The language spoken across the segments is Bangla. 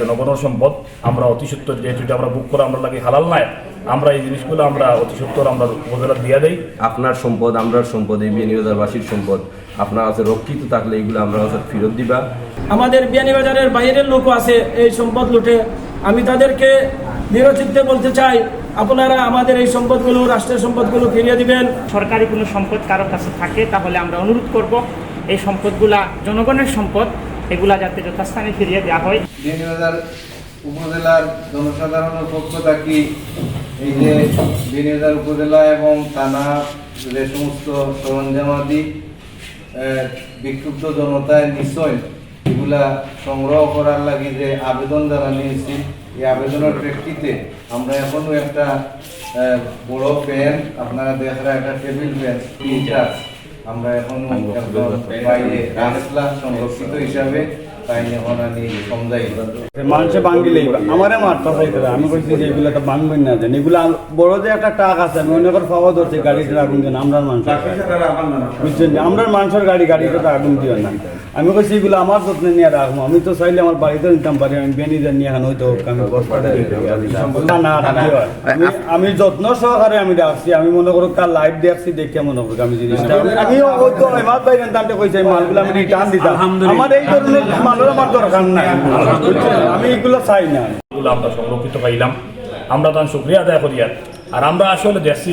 জনগণের সম্পদ আমরা অতি সত্তর যেহেতু আমরা বুক করা আমরা লাগে হালাল নাই আমরা এই জিনিসগুলো আমরা অতি সত্তর আমরা উপজেলা দিয়ে দেই। আপনার সম্পদ আমরার সম্পদ এই বিনিয়োগবাসীর সম্পদ। আপনার কাছে রক্ষিত থাকলে এগুলো আমরা কাছে ফেরত দিবা। আমাদের বিয়ানীবাজারের বাইরের লোকও আছে এই সম্পদ লুটে। আমি তাদেরকে নিরচিত্তে বলতে চাই আপনারা আমাদের এই সম্পদগুলো রাষ্ট্রের সম্পদগুলো ফিরিয়ে দিবেন। সরকারি কোনো সম্পদ কারও কাছে থাকে তাহলে আমরা অনুরোধ করব এই সম্পদগুলা জনগণের সম্পদ এগুলা যাতে যথাস্থানে ফিরিয়ে দেওয়া হয়। উপজেলার জনসাধারণের পক্ষ থাকি এই যে বিয়ানীবাজার উপজেলা এবং থানা যে সমস্ত সরঞ্জামাদি বিক্ষুব্ধ জনতায় নিশ্চয় এগুলা সংগ্রহ করার লাগি যে আবেদন যারা নিয়েছি, এই আবেদনের প্রেক্ষিতে আমরা এখনও একটা বড় ফ্যান, আপনারা দেখরা একটা টেবিল ফ্যান, তিনটা। আমরা এখন বাইরে সংরক্ষিত হিসাবে আমরা এখন আমি সমজাই মানুষে ভাঙ্গিলেই আমারে মারতে চাইতে আমি কইছি যে এগুলো তো ভাঙবেন না জানি এগুলো বড় যে একটা টাক আছে আমি অনেকের পাওয়া ধরছি গাড়িটা আগুন দেন আমরা মানুষ বুঝছেন আমরা মানুষের গাড়ি গাড়িটা তো আগুন দিও না। আমি কইছি এগুলো আমার যত্ন নিয়ে রাখব। আমি তো চাইলে আমার বাড়িতে নিতাম পারি আমি বেনিদের নিয়ে এখন হয়তো আমি? আমি- যত্ন সহকারে আমি রাখছি। আমি মনে করো কাল লাইভ দেখছি দেখে মনে করি আমি জিনিসটা। আমি হয়তো এমার বাইরে তান্তে কইছি মালগুলো আমি রিটার্ন দিতাম। আমার এই ধরনের মালের আমার দরকার নাই? আমি এগুলো চাই না। এগুলো আমরা সংরক্ষিত পাইলাম। আমরা তার শুক্রিয়া আদায় করি আর। আমরা আসলে দেখছি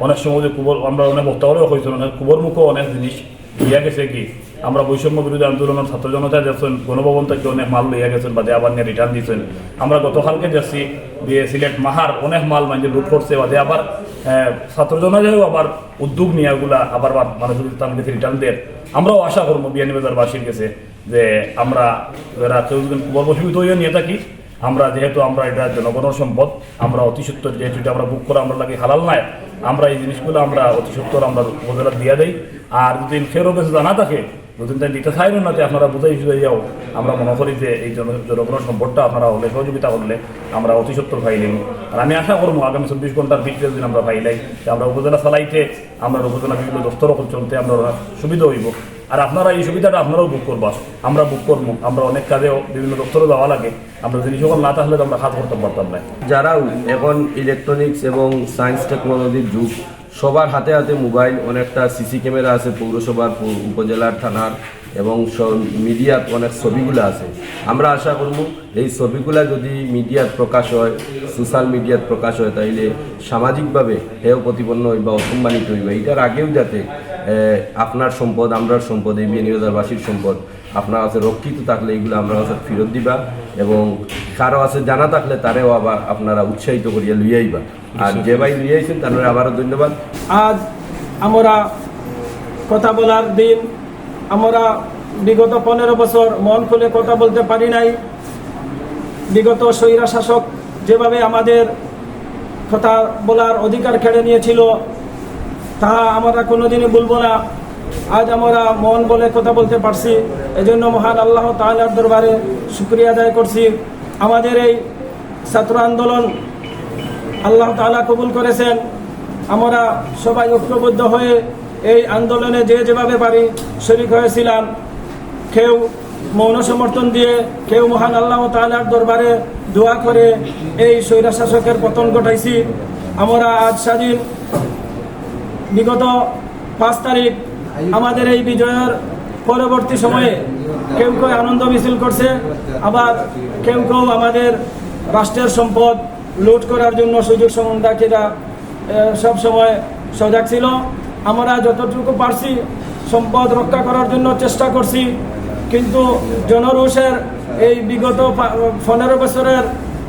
অনেক সময় যে কুবর আমরা অনেক বক্তাবরেও হয়েছিল অনেক কুবর মুখও অনেক জিনিস দিয়া গেছে কি? আমরা বৈষম্য বিরোধী আন্দোলনের ছাত্র জনতা যাচ্ছেন গণভবন থেকে অনেক মাল লইয়া গেছেন বা আবার নিয়ে রিটার্ন দিয়েছেন আমরা গতকালকে যাচ্ছি দিয়ে সিলেট মাহার অনেক মাল মানে লুট করছে বাদে আবার ছাত্র জনতাও আবার উদ্যোগ নিয়ে এগুলা আবার বা- মানুষ যদি তার কাছে রিটার্ন দেন আমরাও আশা করব বিয়ানীবাজারবাসীর কাছে যে আমরা যারা কর্মসূচিত হয়ে নিয়ে থাকি, আমরা যেহেতু আমরা এটা জনগণের সম্পদ, আমরা অতি সত্তর যেহেতু এটা আমরা বুক করা আমরা লাগে হালাল নাই, আমরা এই জিনিসগুলো আমরা অতি সত্তর আমরা উপজেলা দিয়ে দেই। আর যদি ফেরো কাছে জানা থাকে যদি তাই দিতে চাইবেন না যে আপনারা বুঝাই সুঝাই যাও আমরা মনে করি যে এই জন- জনগণের সম্পদটা আপনারা হলে সহযোগিতা করলে আমরা অতি সত্তর পাইলেন আর আমি আশা করব আগামী চব্বিশ ঘণ্টার ভিতরে দিন আমরা পাইলাই যে আমরা উপজেলা চালাইতে, আমরা উপজেলা বিভিন্ন দপ্তর চলতে আমরা সুবিধা হইব। আর আপনারা এই সুবিধাটা আপনারাও বুক করবা। আমরা বুক করব। আমরা অনেক কাজেও বিভিন্ন দপ্তরে যাওয়া লাগে। আমরা জিনিস সকল না থাকলে তো আমরা হাত করতে পারতাম না। যারাও এখন ইলেকট্রনিক্স এবং সায়েন্স টেকনোলজির যুগ সবার হাতে হাতে মোবাইল, অনেকটা সিসি ক্যামেরা আছে পৌরসভার উপজেলার থানার এবং মিডিয়াত অনেক ছবিগুলো আছে। আমরা আশা করব এই ছবিগুলা যদি মিডিয়াত প্রকাশ হয়, সোশ্যাল মিডিয়াত প্রকাশ হয়, তাইলে সামাজিকভাবে হেয় প্রতিপন্ন হইব বা অসম্মানিত হইবে এটার আগেও যাতে আপনার সম্পদ, আমরার সম্পদ, এই বিনিয়োগবাসীর সম্পদ, আপনার কাছে রক্ষিত থাকলে এগুলো আমরা কাছে ফেরত দিবা এবং কারও আছে জানা থাকলে তারেও আবার আপনারা উৎসাহিত করিয়া লইয়াইবা। আর যে ভাই লইয়াইছেন তার আবারও ধন্যবাদ। আজ আমরা কথা বলার দিন আমরা বিগত পনেরো বছর মন খুলে কথা বলতে পারি নাই। বিগত স্বৈরা শাসক যেভাবে আমাদের কথা বলার অধিকার কেড়ে নিয়েছিল তা আমরা কোনোদিনই বলব না। আজ আমরা মন বলে কথা বলতে পারছি। এজন্য মহান আল্লাহ তাআলার দরবারে শুক্রিয়া আদায় করছি। আমাদের এই ছাত্র আন্দোলন আল্লাহ তাআলা কবুল করেছেন। আমরা সবাই ঐক্যবদ্ধ হয়ে এই আন্দোলনে যে যেভাবে পারি শরিক হয়েছিলাম। কেউ মৌন সমর্থন দিয়ে, কেউ মহান আল্লাহ তাআলার দরবারে দোয়া করে এই স্বৈরাশাসকের পতন ঘটাইছি। আমরা আজ স্বাধীন, বিগত পাঁচ তারিখ আমাদের এই বিজয়ের পরবর্তী সময়ে কেউ কেউ আনন্দ মিছিল করছে, আবার কেউ কেউ আমাদের রাষ্ট্রের সম্পদ লুট করার জন্য সুযোগ সন্ধানীরা সব সময় সজাগ ছিল। আমরা যতটুকু পারছি সম্পদ রক্ষা করার জন্য চেষ্টা করছি, কিন্তু জনরুষের এই বিগত পনেরো বছরের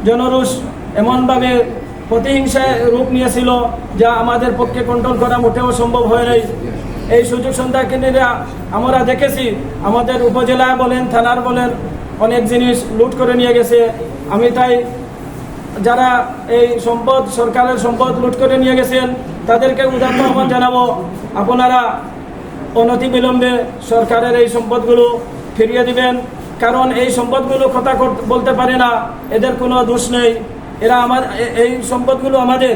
জনরুষ এমনভাবে প্রতিহিংসায় রূপ নিয়েছিল যা আমাদের পক্ষে কন্ট্রোল করা মোটেও সম্ভব হয় নাই। এই সুযোগ সন্ধানীরা আমরা দেখেছি, আমাদের উপজেলা বলেন, থানার বলেন, অনেক জিনিস লুট করে নিয়ে গেছে। আমি তাই যারা এই সম্পদ, সরকারের সম্পদ লুট করে নিয়ে গেছেন, তাদেরকে উদাহরণ আহ্বান জানাব। আপনারা অনতি বিলম্বে সরকারের এই সম্পদগুলো ফিরিয়ে দিবেন। কারণ এই সম্পদগুলো কথা বলতে পারে না, এদের কোনো দোষ নেই। এরা আমার এই সম্পদগুলো আমাদের।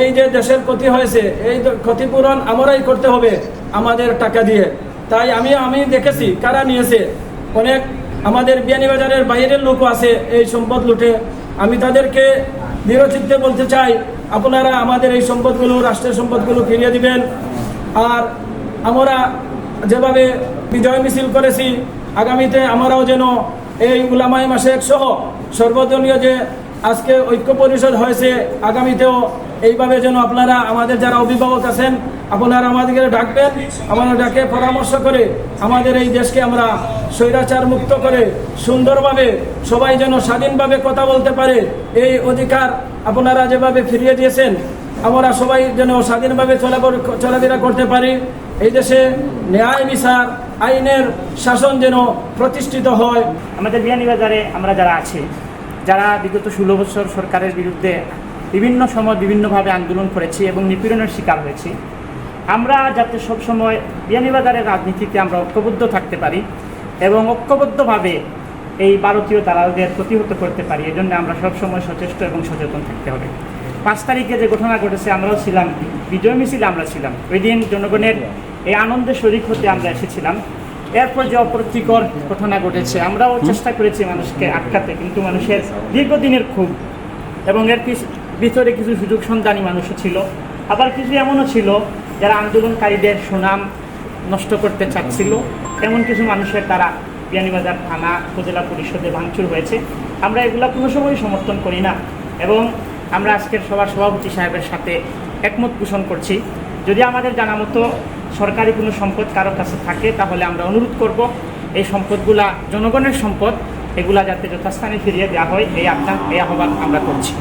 এই যে দেশের ক্ষতি হয়েছে, এই ক্ষতিপূরণ আমরাই করতে হবে আমাদের টাকা দিয়ে। তাই আমি আমি দেখেছি কারা নিয়েছে। অনেক আমাদের বিয়ানীবাজারের বাইরের লোকও আছে এই সম্পদ লুটে। আমি তাদেরকে দৃঢ়চিত্তে বলতে চাই, আপনারা আমাদের এই সম্পদগুলো, রাষ্ট্রের সম্পদগুলো ফিরিয়ে দিবেন। আর আমরা যেভাবে বিজয় মিছিল করেছি, আগামীতে আমরাও যেন এই উলামাই মাসেক সহ সর্বদলীয় যে আজকে ঐক্য পরিষদ হয়েছে, আগামীতেও এইভাবে যেন আপনারা, আমাদের যারা অভিভাবক আছেন, আপনারা আমাদেরকে ডাকবেন আমাদের ডাকে পরামর্শ করে আমাদের এই দেশকে আমরা স্বৈরাচার মুক্ত করে সুন্দরভাবে সবাই যেন স্বাধীনভাবে কথা বলতে পারে, এই অধিকার আপনারা যেভাবে ফিরিয়ে দিয়েছেন, আমরা সবাই যেন স্বাধীনভাবে চলা চলাফেরা করতে পারি। এই দেশে ন্যায় বিচার আইনের শাসন যেন প্রতিষ্ঠিত হয়। আমাদের বিয়ানীবাজারে আমরা যারা আছি, যারা বিগত ষোলো বছর সরকারের বিরুদ্ধে বিভিন্ন সময় বিভিন্নভাবে আন্দোলন করেছি এবং নিপীড়নের শিকার হয়েছি। আমরা যাতে সবসময় বিয়ানীবাজারের রাজনীতিতে আমরা ঐক্যবদ্ধ থাকতে পারি এবং ঐক্যবদ্ধভাবে এই ভারতীয় দালালদের প্রতিহত করতে পারি, এজন্য আমরা সবসময় সচেষ্ট এবং সচেতন থাকতে হবে। পাঁচ তারিখে যে ঘটনা ঘটেছে, আমরাও ছিলাম, বিজয় মিছিলে আমরা ছিলাম। ওই দিন জনগণের এই আনন্দে শরিক হতে আমরা এসেছিলাম। এরপর যে অপ্রীতিকর ঘটনা ঘটেছে, আমরাও চেষ্টা করেছি মানুষকে আটকাতে, কিন্তু মানুষের দীর্ঘদিনের ক্ষোভ এবং এর ভিতরে কিছু সুযোগ সন্ধানী মানুষও ছিল। আবার কিছু এমনও ছিল যারা আন্দোলনকারীদের সুনাম নষ্ট করতে চাচ্ছিল। এমন কিছু মানুষের দ্বারা বিয়ানীবাজার থানা, উপজেলা পরিষদে ভাঙচুর হয়েছে। আমরা এগুলা কোনো সময়ই সমর্থন করি না এবং আমরা আজকের সবার সভাপতি সাহেবের সাথে একমত পোষণ করছি। যদি আমাদের জানা মতো সরকারি কোনো সম্পদ কারও কাছে থাকে, তাহলে আমরা অনুরোধ করব এই সম্পদগুলা, জনগণের সম্পদ, এগুলা যাতে যথাস্থানে ফিরিয়ে দেওয়া হয়, এই আপনার এই আহ্বান আমরা করছি।